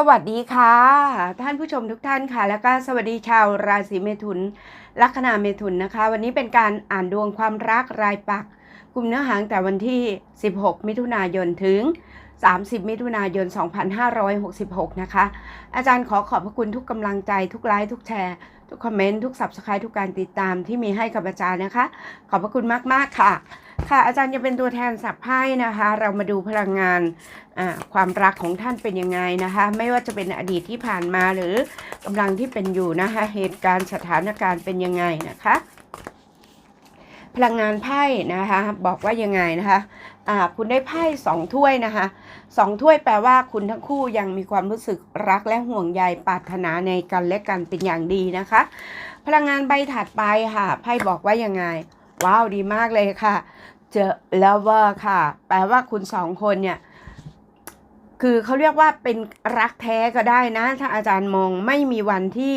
สวัสดีค่ะ ท่านผู้ชมทุกท่านค่ะ แล้วก็สวัสดีชาวราศีเมถุน ลัคนาเมถุนนะคะ วันนี้เป็นการอ่านดวงความรักรายปักกลุ่มเนื้อหาตั้งแต่วันที่ 16 มิถุนายนถึง 30 มิถุนายน 2566 นะคะ อาจารย์ขอขอบพระคุณทุกกำลังใจทุกไลค์ทุกแชร์ ทุกคอมเมนต์ทุกสับสกายทุกการติดตามที่มีให้กับอาจารย์นะคะ ขอบพระคุณมาก ๆ ค่ะ ค่ะ อาจารย์จะเป็นตัวแทนสับไพ่นะคะ เรามาดูพลังงานความรักของท่านเป็นยังไงนะคะ ไม่ว่าจะเป็นอดีตที่ผ่านมาหรือกำลังที่เป็นอยู่นะคะ เหตุการณ์สถานการณ์เป็นยังไงนะคะ พลังงานไพ่นะคะ บอกว่ายังไงนะคะอ่าคุณได้ไพ่สองถ้วยนะคะสองถ้วยแปลว่าคุณทั้งคู่ยังมีความรู้สึกรักและห่วงใยปรารถนาในกันและกันเป็นอย่างดีนะคะ พลังงานใบถัดไปค่ะไพ่บอกว่ายังไง ว้าวดีมากเลยค่ะ เจอ lover ค่ะ แปลว่าคุณสองคนเนี่ยคือเขาเรียกว่าเป็นรักแท้ก็ได้นะ ถ้าอาจารย์มองไม่มีวันที่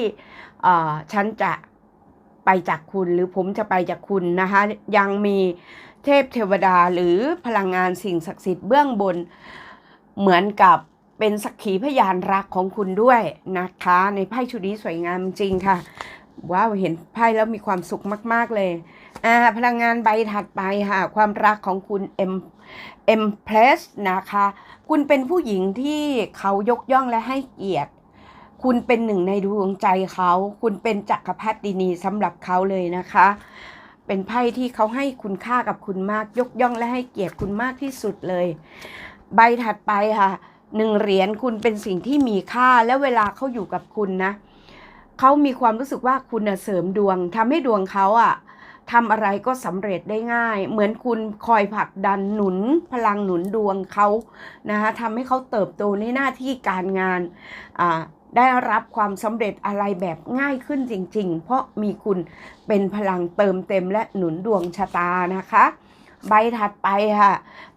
ฉันจะ ไปจากคุณหรือผมจะไปจากคุณนะคะ ยังมีเทพเทวดาหรือพลังงานสิ่งศักดิ์สิทธิ์เบื้องบน เหมือนกับเป็นสักขีพยานรักของคุณด้วยนะคะ ในไพ่ชุดนี้สวยงามจริงค่ะว้าวเห็นไพ่แล้วมีความสุขมาก ๆ เลยอ่าพลังงานใบถัดไปค่ะ ความรักของคุณเอ็มเอ็มเพลสนะคะ คุณเป็นผู้หญิงที่เขายกย่องและให้เกียรติ คุณเป็นหนึ่งในดวงใจเขา คุณเป็นจักรพรรดินีสำหรับเขาเลยนะคะ เป็นไพ่ที่เขาให้คุณค่ากับคุณมาก ยกย่องและให้เกียรติคุณมากที่สุดเลย ใบถัดไปค่ะหนึ่งเหรียญคุณเป็นสิ่งที่มีค่าและเวลาเขาอยู่กับคุณนะเขามีความรู้สึกว่าคุณน่ะเสริมดวงทำให้ดวงเขาอะทำอะไรก็สำเร็จได้ง่าย เหมือนคุณคอยผลักดันหนุนพลังหนุนดวงเขานะคะทำให้เขาเติบโตในหน้าที่การงานอ่า ได้รับความสำเร็จอะไรแบบง่ายขึ้นจริง ๆ เพราะมีคุณเป็นพลังเติมเต็มและหนุนดวงชะตานะคะ ใบถัดไปค่ะ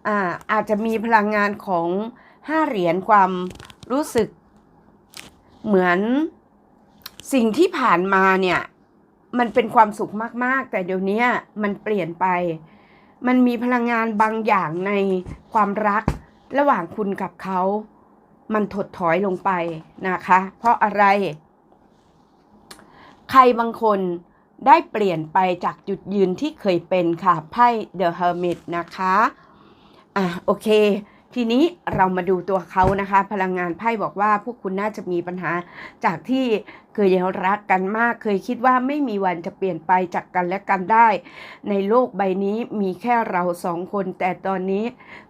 อาอาจจะมีพลังงานของห้าเหรียญความรู้สึกเหมือนสิ่งที่ผ่านมาเนี่ย มันเป็นความสุขมากๆ แต่เดี๋ยวนี้มันเปลี่ยนไป มันมีพลังงานบางอย่างในความรักระหว่างคุณกับเขา มันถดถอยลงไปนะคะ เพราะอะไร ใครบางคนได้เปลี่ยนไปจากจุดยืนที่เคยเป็นค่ะไพ่ The Hermit นะคะ อะโอเค ทีนี้เรามาดูตัวเขานะคะ พลังงานไพ่บอกว่าพวกคุณน่าจะมีปัญหาจากที่เคยรักกันมาก เคยคิดว่าไม่มีวันจะเปลี่ยนไปจากกันและกันได้ ในโลกใบนี้มีแค่เราสองคน แต่ตอนนี้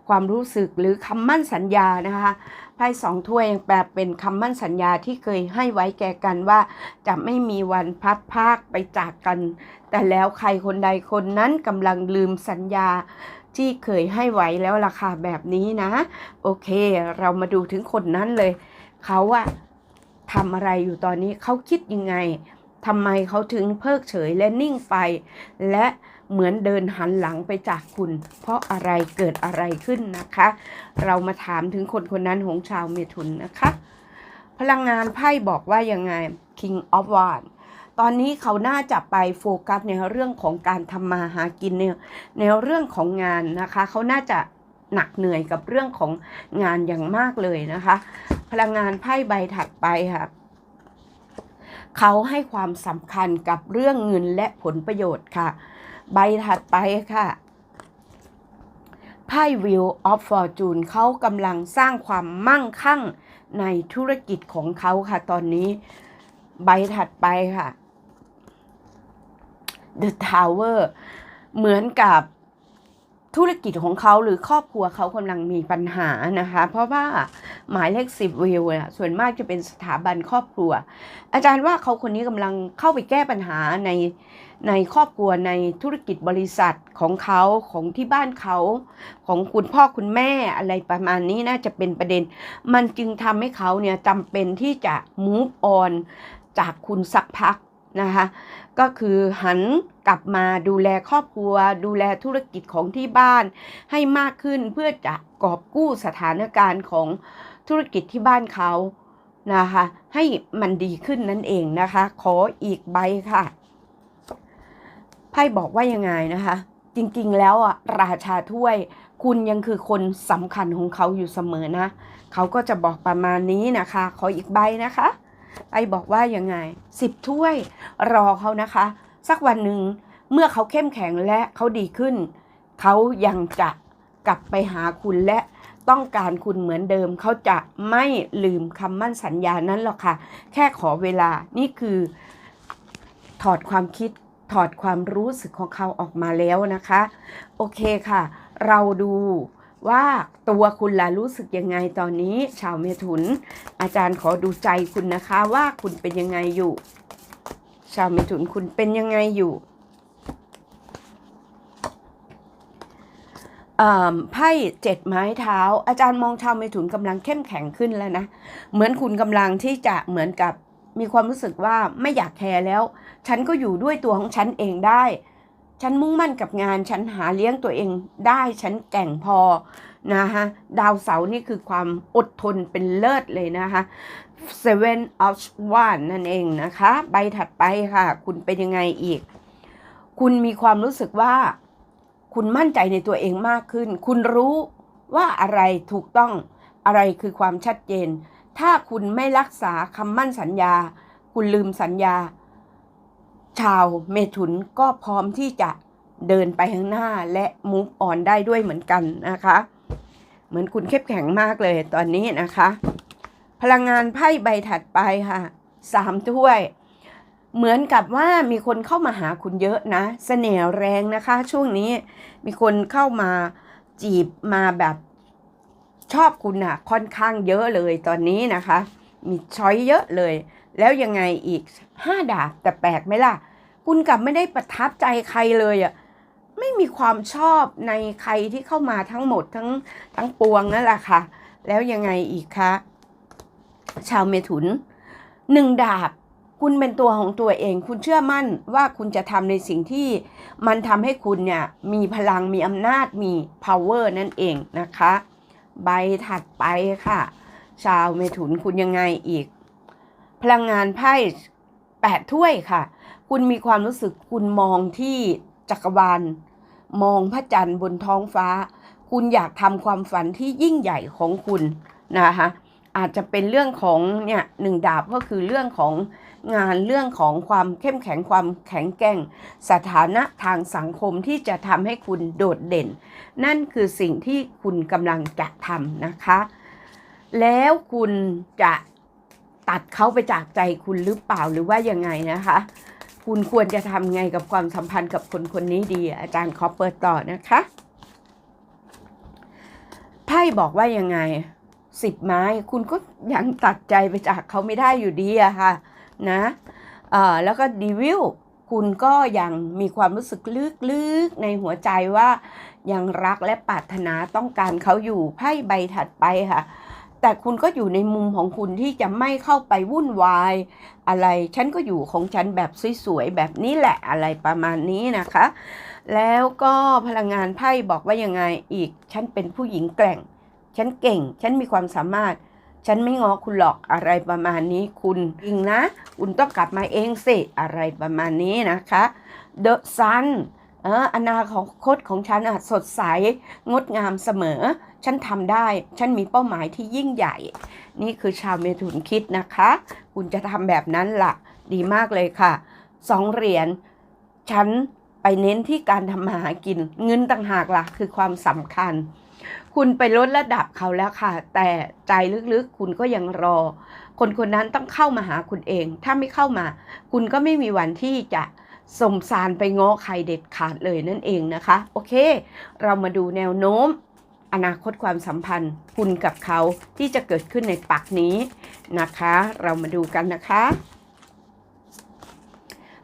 ความรู้สึกหรือคำมั่นสัญญานะคะ ไพ่สองถ้วยแปลเป็นคำมั่นสัญญาที่เคยให้ไว้แก่กันว่า จะไม่มีวันพัดพากไปจากกัน แต่แล้วใครคนใดคนนั้นกำลังลืมสัญญาที่เคยให้ไว้แล้วราคาแบบนี้นะ โอเค เรามาดูถึงคนนั้นเลย เขาอะทำอะไรอยู่ตอนนี้เขาคิดยังไงทำไมเขาถึงเพิกเฉยและนิ่งไป และ เหมือนเดินหันหลังไปจากคุณ เพราะอะไรเกิดอะไรขึ้นนะคะ เรามาถามถึงคนคนนั้นของชาวเมถุนนะคะ พลังงานไพ่บอกว่ายังไง King of Wands ตอนนี้เขาน่าจะไปโฟกัสในเรื่องของการทำมาหากินในในเรื่องของงานนะคะ เขาน่าจะหนักเหนื่อยกับเรื่องของงานอย่างมากเลยนะคะ พลังงานไพ่ใบถัดไปค่ะเขาให้ความสำคัญกับเรื่องเงินและผลประโยชน์ค่ะ ใบถัดไปค่ะไพ่ Wheel of Fortune เขากำลังสร้างความมั่งคั่งในธุรกิจของเขาค่ะ ตอนนี้ใบถัดไปค่ะ The Tower เหมือนกับ ธุรกิจของเขาหรือครอบครัวเขากำลังมีปัญหานะคะ เพราะว่าหมายเลขสิบวิวเนี่ยส่วนมากจะเป็นสถาบันครอบครัว อาจารย์ว่าเขาคนนี้กำลังเข้าไปแก้ปัญหาในในครอบครัวในธุรกิจบริษัทของเขาของที่บ้านเขาของคุณพ่อคุณแม่อะไรประมาณนี้น่าจะเป็นประเด็น มันจึงทำให้เขาเนี่ยจำเป็นที่จะ move on จากคุณสักพัก นะคะ ก็คือหันกลับมาดูแลครอบครัว ดูแลธุรกิจของที่บ้าน ให้มากขึ้นเพื่อจะกอบกู้สถานการณ์ของธุรกิจที่บ้านเขานะคะ ให้มันดีขึ้นนั่นเองนะคะ ขออีกใบค่ะไพ่บอกว่ายังไงนะคะ จริงๆแล้วอะราชาถ้วย คุณยังคือคนสำคัญของเขาอยู่เสมอนะ เขาก็จะบอกประมาณนี้นะคะ ขออีกใบนะคะ ไปบอกว่ายังไงสิบถ้วยรอเขานะคะ สักวันหนึ่งเมื่อเขาเข้มแข็งและเขาดีขึ้น เขายังจะกลับไปหาคุณและต้องการคุณเหมือนเดิม เขาจะไม่ลืมคำมั่นสัญญานั้นหรอกค่ะ แค่ขอเวลานี่คือ ถอดความคิดถอดความรู้สึกของเขาออกมาแล้วนะคะ โอเคค่ะ เราดูว่าตัวคุณล่ะรู้สึกยังไงตอนนี้ ชาวเมถุน อาจารย์ขอดูใจคุณนะคะว่าคุณเป็นยังไงอยู่ ชาวเมถุนคุณเป็นยังไงอยู่อ่อไพ่เจ็ดไม้เท้า อาจารย์มองชาวเมถุนกำลังเข้มแข็งขึ้นแล้วนะ เหมือนคุณกำลังที่จะเหมือนกับมีความรู้สึกว่าไม่อยากแคร์แล้ว ฉันก็อยู่ด้วยตัวของฉันเองได้ ฉันมุ่งมั่นกับงาน ฉันหาเลี้ยงตัวเองได้ ฉันแก่งพอ นะคะดาวเสาร์นี่คือความอดทนเป็นเลิศเลยนะคะ Seven of Wands นั่นเองนะคะ ใบถัดไปค่ะ คุณเป็นยังไงอีก คุณมีความรู้สึกว่า คุณมั่นใจในตัวเองมากขึ้น คุณรู้ว่าอะไรถูกต้องอะไรคือความชัดเจน ถ้าคุณไม่รักษาคำมั่นสัญญา คุณลืมสัญญา ชาวเมถุนก็พร้อมที่จะเดินไปข้างหน้าและ move on ได้ด้วยเหมือนกันนะคะ เหมือนคุณเข้มแข็งมากเลยตอนนี้นะคะ พลังงานไพ่ใบถัดไปค่ะสามถ้วย เหมือนกับว่ามีคนเข้ามาหาคุณเยอะนะเสน่ห์แรงนะคะ ช่วงนี้มีคนเข้ามาจีบมาแบบชอบคุณอะค่อนข้างเยอะเลยตอนนี้นะคะ มีช้อยเยอะเลย แล้วยังไงอีกห้าดาบแต่แปลกไหมล่ะ คุณกลับไม่ได้ประทับใจใครเลยอะ ไม่มีความชอบในใครที่เข้ามาทั้งหมดทั้งทั้งปวงนั่นแหละค่ะ แล้วยังไงอีกคะชาวเมถุนหนึ่งดาบคุณเป็นตัวของตัวเอง คุณเชื่อมั่นว่าคุณจะทำในสิ่งที่มันทำให้คุณเนี่ยมีพลังมีอำนาจมี power นั่นเองนะคะ ใบถัดไปค่ะ ชาวเมถุนคุณยังไงอีก พลังงานไพ่แปดถ้วยค่ะ คุณมีความรู้สึกคุณมองที่ จักรวาล มองพระจันทร์บนท้องฟ้า คุณอยากทำความฝันที่ยิ่งใหญ่ของคุณนะคะอาจจะเป็นเรื่องของเนี่ยหนึ่งดาบก็คือเรื่องของงานเรื่องของความเข้มแข็งความแข็งแกร่ง สถานะทางสังคมที่จะทำให้คุณโดดเด่น นั่นคือสิ่งที่คุณกำลังจะทำนะคะ แล้วคุณจะตัดเขาไปจากใจคุณหรือเปล่าหรือว่ายังไงนะคะ คุณควรจะทำไงกับความสัมพันธ์กับคนคนนี้ดี อาจารย์ขอเปิดต่อนะคะไพ่บอกว่ายังไงสิบไม้คุณก็ยังตัดใจไปจากเขาไม่ได้อยู่ดีอะค่ะนะเอ่อแล้วก็ดีวิลคุณก็ยังมีความรู้สึกลึกๆในหัวใจว่ายังรักและปรารถนาต้องการเขาอยู่ไพ่ใบถัดไปค่ะ แต่คุณก็อยู่ในมุมของคุณที่จะไม่เข้าไปวุ่นวาย อะไร ฉันก็อยู่ของฉันแบบสวยๆแบบนี้แหละอะไรประมาณนี้นะคะ แล้วก็พลังงานไพ่บอกว่ายังไงอีก ฉันเป็นผู้หญิงแกร่ง ฉันเก่ง ฉันมีความสามารถ ฉันไม่งอคุณหรอกอะไรประมาณนี้คุณจริงนะ คุณต้องกลับมาเองสิอะไรประมาณนี้นะคะ The Sun เอออนาคตของฉันสดใสงดงามเสมอ ฉันทำได้ ฉันมีเป้าหมายที่ยิ่งใหญ่ นี่คือชาวเมถุนคิดนะคะ คุณจะทำแบบนั้นล่ะ ดีมากเลยค่ะสองเหรียญฉันไปเน้นที่การทำมาหากิน เงินต่างหากล่ะ คือความสำคัญ คุณไปลดระดับเขาแล้วค่ะ แต่ใจลึกๆคุณก็ยังรอ คนคนนั้นต้องเข้ามาหาคุณเอง ถ้าไม่เข้ามา คุณก็ไม่มีวันที่จะ สมสารไปง้อใครเด็ดขาดเลยนั่นเองนะคะ โอเค เรามาดูแนวโน้ม อนาคตความสัมพันธ์ คุณกับเขาที่จะเกิดขึ้นในปักนี้นะคะ เรามาดูกันนะคะ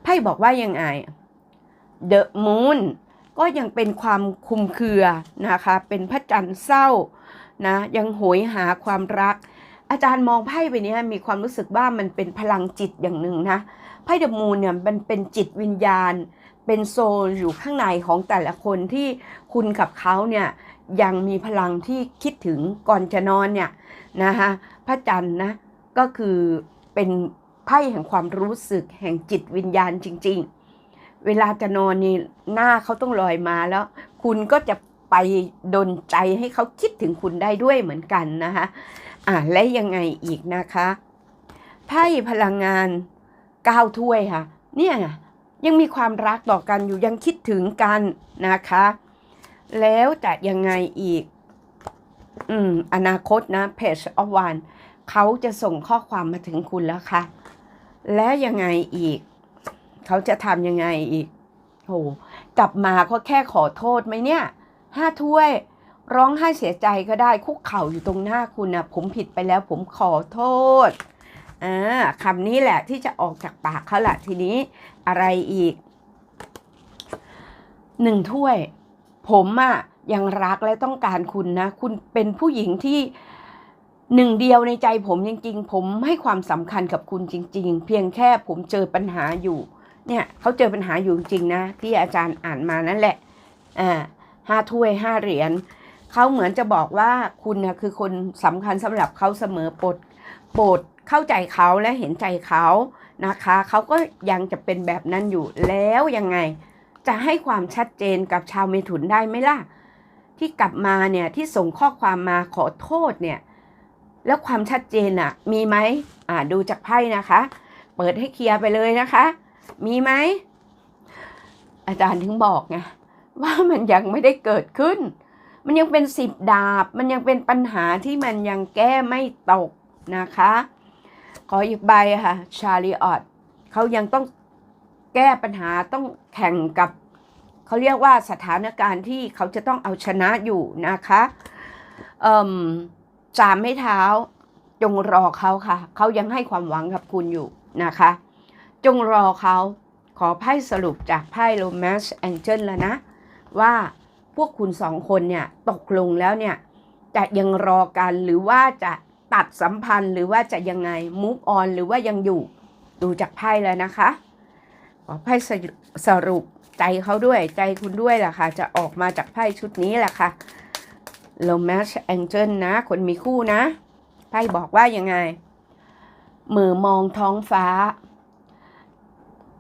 ไพ่บอกว่ายังไง The Moon ก็ยังเป็นความคุมเครือนะคะ เป็นพระจันทร์เศร้านะยังโหยหาความรัก อาจารย์มองไพ่ไปนี้มีความรู้สึกว่ามันเป็นพลังจิตอย่างหนึ่งนะ พ่เดอะมูนเนี่ยมันเป็นจิตวิญญาณ เป็นโซลอยู่ข้างในของแต่ละคนที่คุณกับเขาเนี่ยยังมีพลังที่คิดถึงก่อนจะนอนเนี่ยนะคะพระจันทร์นะก็คือเป็นไพ่แห่งความรู้สึกแห่งจิตวิญญาณจริง ๆ เวลาจะนอนนี่หน้าเขาต้องลอยมาแล้ว คุณก็จะไปดนใจให้เขาคิดถึงคุณได้ด้วยเหมือนกันนะคะอะและยังไงอีกนะคะไพ่พลังงาน ก้าวถ้วยค่ะ เนี่ยยังมีความรักต่อกันอยู่ยังคิดถึงกันนะคะ แล้วจะยังไงอีก อืม อนาคตนะเพจอวันเขาจะส่งข้อความมาถึงคุณแล้วค่ะ และยังไงอีก เขาจะทำยังไงอีกโหกลับมาก็แค่ขอโทษไหมเนี่ยห้าถ้วย ร้องไห้เสียใจก็ได้คุกเข่าอยู่ตรงหน้าคุณนะผมผิดไปแล้วผมขอโทษ อ่าคำนี้แหละที่จะออกจากปากเขาแหละทีนี้อะไรอีกหนึ่งถ้วย ผมอะยังรักและต้องการคุณนะ คุณเป็นผู้หญิงที่หนึ่งเดียวในใจผมจริงๆ ผมให้ความสำคัญกับคุณจริง ๆ เพียงแค่ผมเจอปัญหาอยู่เนี่ยเขาเจอปัญหาอยู่จริงๆนะที่อาจารย์อ่านมานั่นแหละอ่าห้าถ้วยห้าเหรียญเขาเหมือนจะบอกว่าคุณนะคือคนสำคัญสำหรับเขาเสมอโปรดโปรด เข้าใจเขาและเห็นใจเขานะคะ เขาก็ยังจะเป็นแบบนั้นอยู่แล้วยังไง จะให้ความชัดเจนกับชาวเมถุนได้ไหมล่ะ ที่กลับมาเนี่ยที่ส่งข้อความมาขอโทษเนี่ยแล้วความชัดเจนอะมีไหมอ่าดูจากไพ่นะคะ เปิดให้เคลียร์ไปเลยนะคะ มีไหมอาจารย์ถึงบอกไงว่ามันยังไม่ได้เกิดขึ้น มันยังเป็นสิบดาบ มันยังเป็นปัญหาที่มันยังแก้ไม่ตกนะคะ ขออีกใบค่ะ ชาลีออตเขายังต้องแก้ปัญหาต้องแข่งกับเขาเรียกว่าสถานการณ์ที่เขาจะต้องเอาชนะอยู่นะคะเอ่มสามไม่เท้า จงรอเขาค่ะ เขายังให้ความหวังกับคุณอยู่นะคะ จงรอเขาขอไพ่สรุปจากไพ่ Romance Angel แล้วนะ ว่าพวกคุณสองคนเนี่ย ตกลงแล้วเนี่ย จะยังรอกันหรือว่าจะ ตัดสัมพันธ์หรือว่าจะยังไง move on หรือว่ายังอยู่ดูจากไพ่แล้วนะคะขอไพ่สรุสรุปใจเขาด้วยใจคุณด้วยแหละค่ะ จะออกมาจากไพ่ชุดนี้แหละค่ะ Romance Angel นะ คนมีคู่นะ ไพ่บอกว่ายังไง มือมองท้องฟ้า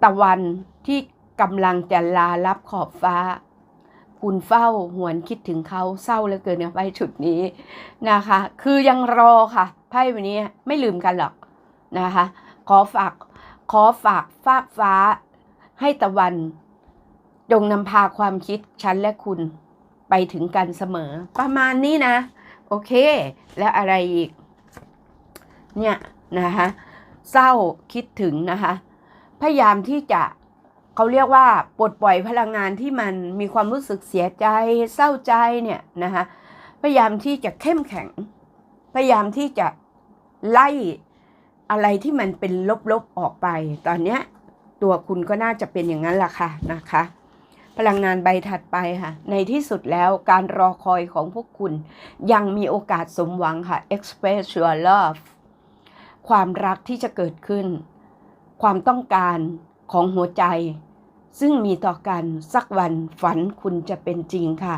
ตะวันที่กำลังจะลารับขอบฟ้า คุณเฝ้าหวนคิดถึงเขาเศร้าเหลือเกินเนี่ยไพ่ชุดนี้นะคะ คือยังรอค่ะไพ่วันนี้ไม่ลืมกันหรอกนะคะ ขอฝากขอฝากฟากฟ้า ให้ตะวันจงนำพาความคิดฉันและคุณไปถึงกันเสมอ ประมาณนี้นะ โอเค แล้วอะไรอีก เนี่ยนะคะเศร้าคิดถึงนะคะ พยายามที่จะ เขาเรียกว่าปลดปล่อยพลังงานที่มันมีความรู้สึกเสียใจ เศร้าใจเนี่ยนะคะพยายามที่จะเข้มแข็ง พยายามที่จะไล่อะไรที่มันเป็นลบๆออกไป ตอนเนี้ยตัวคุณก็น่าจะเป็นอย่างนั้นล่ะค่ะนะคะ พลังงานใบถัดไปค่ะ ในที่สุดแล้วการรอคอยของพวกคุณยังมีโอกาสสมหวังค่ะ express your love ความรักที่จะเกิดขึ้น ความต้องการของหัวใจ ซึ่งมีต่อกันสักวันฝันคุณจะเป็นจริงค่ะ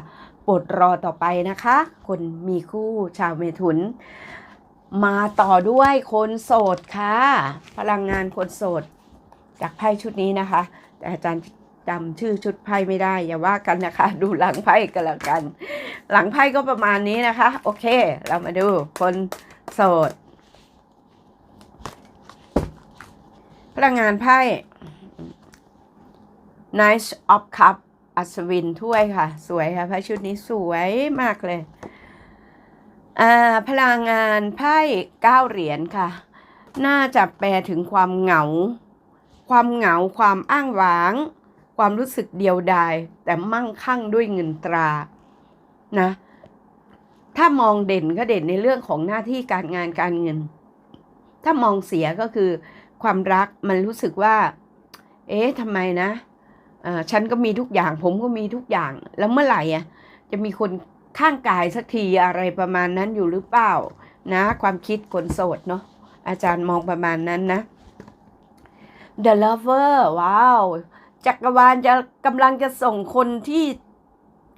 ปดรอต่อไปนะคะ คนมีคู่ชาวเมถุน มาต่อด้วยคนโสดค่ะ พลังงานคนโสด จากไพ่ชุดนี้นะคะ แต่อาจารย์จำชื่อชุดไพ่ไม่ได้ อย่าว่ากันนะคะ ดูหลังไพ่กันแล้วกัน หลังไพ่ก็ประมาณนี้นะคะ โอเค เรามาดูคนโสด พลังงานไพ่ Nice of Cup อัศวินถ้วยค่ะ สวยค่ะไพ่ชุดนี้สวยมากเลย อ่า พลังงานไพ่เก้าเหรียญค่ะ น่าจะแปลถึงความเหงา ความเหงาความอ้างว้าง ความรู้สึกเดียวดาย แต่มั่งคั่งด้วยเงินตรานะ ถ้ามองเด่นก็เด่นในเรื่องของหน้าที่การงานการเงิน ถ้ามองเสียก็คือ ความรักมันรู้สึกว่า เอ๊ะทำไมนะ ฉันก็มีทุกอย่าง ผมก็มีทุกอย่าง แล้วเมื่อไหร่อะจะมีคนข้างกายสักทีอะไรประมาณนั้นอยู่หรือเปล่านะ ความคิดคนโสดเนาะอาจารย์มองประมาณนั้นนะ The Lover ว้าว จักรวาลจะกำลังจะส่งคนที่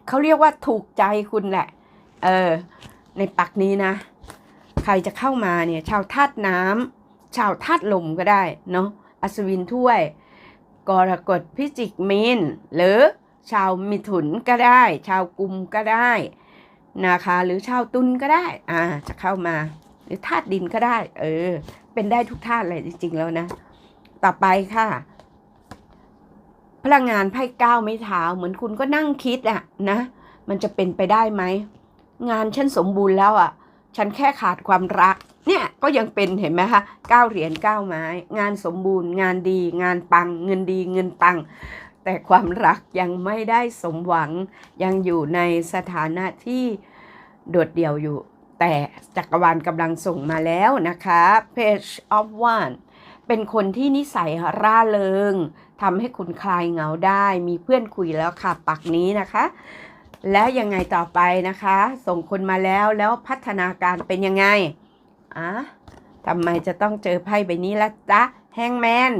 เขาเรียกว่าถูกใจคุณแหละ เออ ในปักนี้นะ ใครจะเข้ามาเนี่ย ชาวธาตุน้ำชาวธาตุลมก็ได้เนาะอัศวินถ้วย กรกฎพิจิกมีนหรือชาวมิถุนก็ได้ ชาวกุมก็ได้นะคะหรือชาวตุลก็ได้อ่าจะเข้ามา หรือธาตุดินก็ได้ เออ เป็นได้ทุกธาตุเลยจริง ๆ แล้วนะ ต่อไปค่ะ พลังงานไพ่ก้าวไม้เท้า เหมือนคุณก็นั่งคิดอะนะมันจะเป็นไปได้ไหมงานฉันสมบูรณ์แล้วอะฉันแค่ขาดความรัก เนี่ยก็ยังเป็นเห็นไหมคะเก้าเหรียญเก้าไม้ งานสมบูรณ์ งานดี งานปัง เงินดีเงินปัง แต่ความรักยังไม่ได้สมหวังยังอยู่ในสถานะที่โดดเดี่ยวอยู่ แต่จักรวาลกำลังส่งมาแล้วนะคะ Page of One เป็นคนที่นิสัยร่าเริงทำให้คุณคลายเหงาได้ มีเพื่อนคุยแล้วค่ะ ปักนี้นะคะ แล้วยังไงต่อไปนะคะ ส่งคนมาแล้วแล้วพัฒนาการเป็นยังไง อะทำไมจะต้องเจอไพ่ใบนี้ละจ๊ะแฮงแมน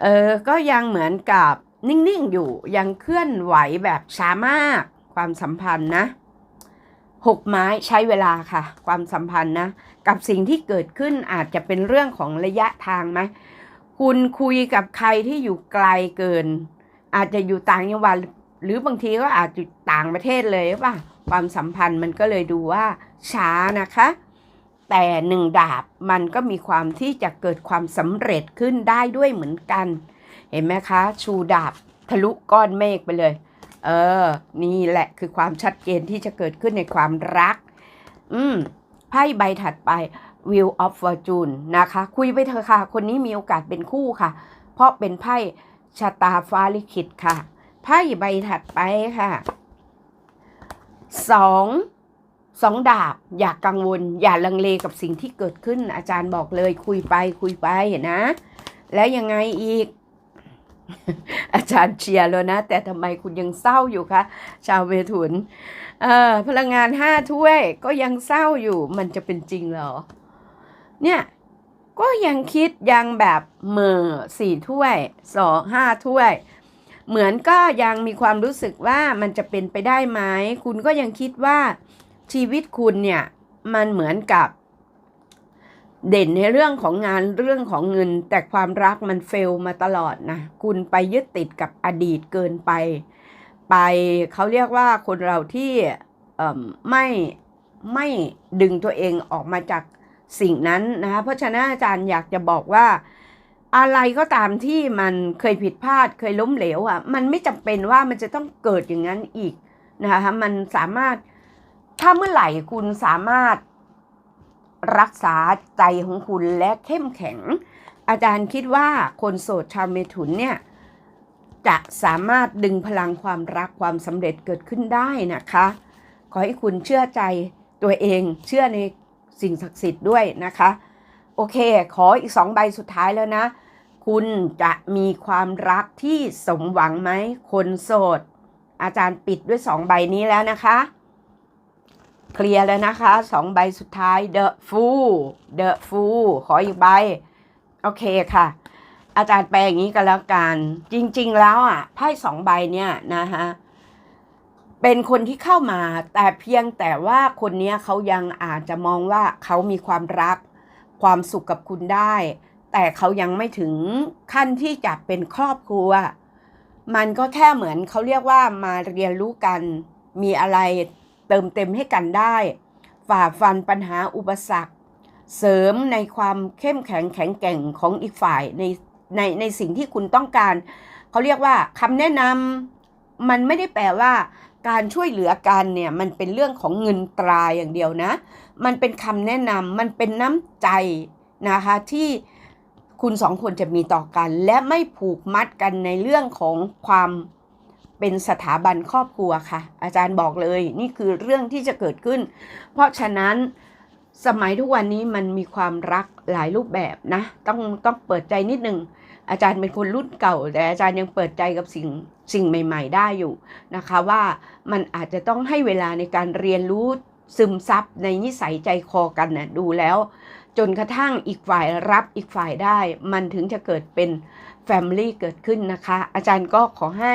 เออก็ยังเหมือนกับนิ่งๆอยู่ยังเคลื่อนไหวแบบช้ามากความสัมพันธ์นะหกไม้ใช้เวลาค่ะ ความสัมพันธ์นะกับสิ่งที่เกิดขึ้นอาจจะเป็นเรื่องของระยะทางไหมคุณคุยกับใครที่อยู่ไกลเกิน อาจจะอยู่ต่างจังหวัดหรือบางทีก็อาจจะต่างประเทศเลยป่ะความสัมพันธ์มันก็เลยดูว่าช้านะคะ แต่หนึ่งดาบมันก็มีความที่จะเกิดความสำเร็จขึ้นได้ด้วยเหมือนกัน เห็นไหมคะ ชูดาบทะลุก้อนเมฆไปเลย เออ นี่แหละคือความชัดเจนที่จะเกิดขึ้นในความรัก อืมไพ่ใบถัดไป Wheel of Fortune นะคะ คุยไปเถอะค่ะ คนนี้มีโอกาสเป็นคู่ค่ะ เพราะเป็นไพ่ชะตาฟ้าลิขิตค่ะ ไพ่ใบถัดไปค่ะสอง สองดาบ อย่ากกังวล อย่าลังเลกับสิ่งที่เกิดขึ้น อาจารย์บอกเลย คุยไปคุยไปนะ แล้วยังไงอีก อาจารย์เชียร์แล้วนะ แต่ทำไมคุณยังเศร้าอยู่คะชาวเมถุนพลังงานห้าถ้วยก็ยังเศร้าอยู่ มันจะเป็นจริงเหรอ เนี่ยก็ยังคิดยังแบบเหม่อสี่ถ้วยสองห้าถ้วย เหมือนก็ยังมีความรู้สึกว่ามันจะเป็นไปได้ไหมคุณก็ยังคิดว่า ชีวิตคุณเนี่ยมันเหมือนกับ เด่นในเรื่องของงานเรื่องของเงิน แต่ความรักมันเฟลมาตลอดนะคุณไปยึดติดกับอดีตเกินไป ไปเขาเรียกว่าคนเราที่ไม่ไม่ดึงตัวเองออกมาจากสิ่งนั้นนะคะเพราะฉะนั้นอาจารย์อยากจะบอกว่า อะไรก็ตามที่มันเคยผิดพลาดเคยล้มเหลวอะมันไม่จำเป็นว่ามันจะต้องเกิดอย่างนั้นอีกนะคะมันสามารถ ถ้าเมื่อไหร่คุณสามารถรักษาใจของคุณและเข้มแข็ง อาจารย์คิดว่าคนโสดชาวเมถุนเนี่ย จะสามารถดึงพลังความรักความสำเร็จเกิดขึ้นได้นะคะ ขอให้คุณเชื่อใจตัวเองเชื่อในสิ่งศักดิ์สิทธิ์ด้วยนะคะ โอเค ขออีกสองใบสุดท้ายแล้วนะ คุณจะมีความรักที่สมหวังไหมคนโสด อาจารย์ปิดด้วยสองใบนี้แล้วนะคะ เคลียร์แล้วนะคะสองใบสุดท้าย The Fool The Fool ขออีกใบ โอเคค่ะ อาจารย์แปลอย่างนี้กันแล้วกัน จริง ๆ แล้วอะไพ่สองใบเนี่ยนะฮะเป็นคนที่เข้ามา แต่เพียงแต่ว่าคนเนี้ยเขายังอาจจะมองว่าเขามีความรัก ความสุขกับคุณได้ แต่เขายังไม่ถึงขั้นที่จะเป็นครอบครัว มันก็แค่เหมือนเขาเรียกว่ามาเรียนรู้กันมีอะไร เติมเต็มให้กันได้ ฝ่าฟันปัญหาอุปสรรค เสริมในความเข้มแข็งแข็งแกร่งของอีกฝ่ายในในในสิ่งที่คุณต้องการ เขาเรียกว่าคำแนะนำมันไม่ได้แปลว่า การช่วยเหลือกันเนี่ยมันเป็นเรื่องของเงินตราอย่างเดียวนะ มันเป็นคำแนะนำมันเป็นน้ำใจนะคะที่คุณสองคนจะมีต่อกัน และไม่ผูกมัดกันในเรื่องของความ เป็นสถาบันครอบครัวค่ะ อาจารย์บอกเลยนี่คือเรื่องที่จะเกิดขึ้น เพราะฉะนั้นสมัยทุกวันนี้มันมีความรักหลายรูปแบบนะ ต้องต้องเปิดใจนิดนึงอาจารย์เป็นคนรุ่นเก่า แต่อาจารย์ยังเปิดใจกับสิ่งสิ่งใหม่ ๆ ได้อยู่นะคะ ว่ามันอาจจะต้องให้เวลาในการเรียนรู้ซึมซับในนิสัยใจคอกันนะ่ะดูแล้ว จนกระทั่งอีกฝ่ายรับอีกฝ่ายได้ มันถึงจะเกิดเป็น Family เกิดขึ้นนะคะ อาจารย์ก็ขอให้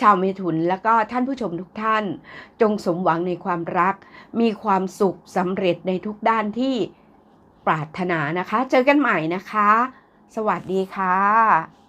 ชาวเมถุนแล้วก็ท่านผู้ชมทุกท่าน จงสมหวังในความรัก มีความสุขสำเร็จในทุกด้านที่ปรารถนานะคะ เจอกันใหม่นะคะ สวัสดีค่ะ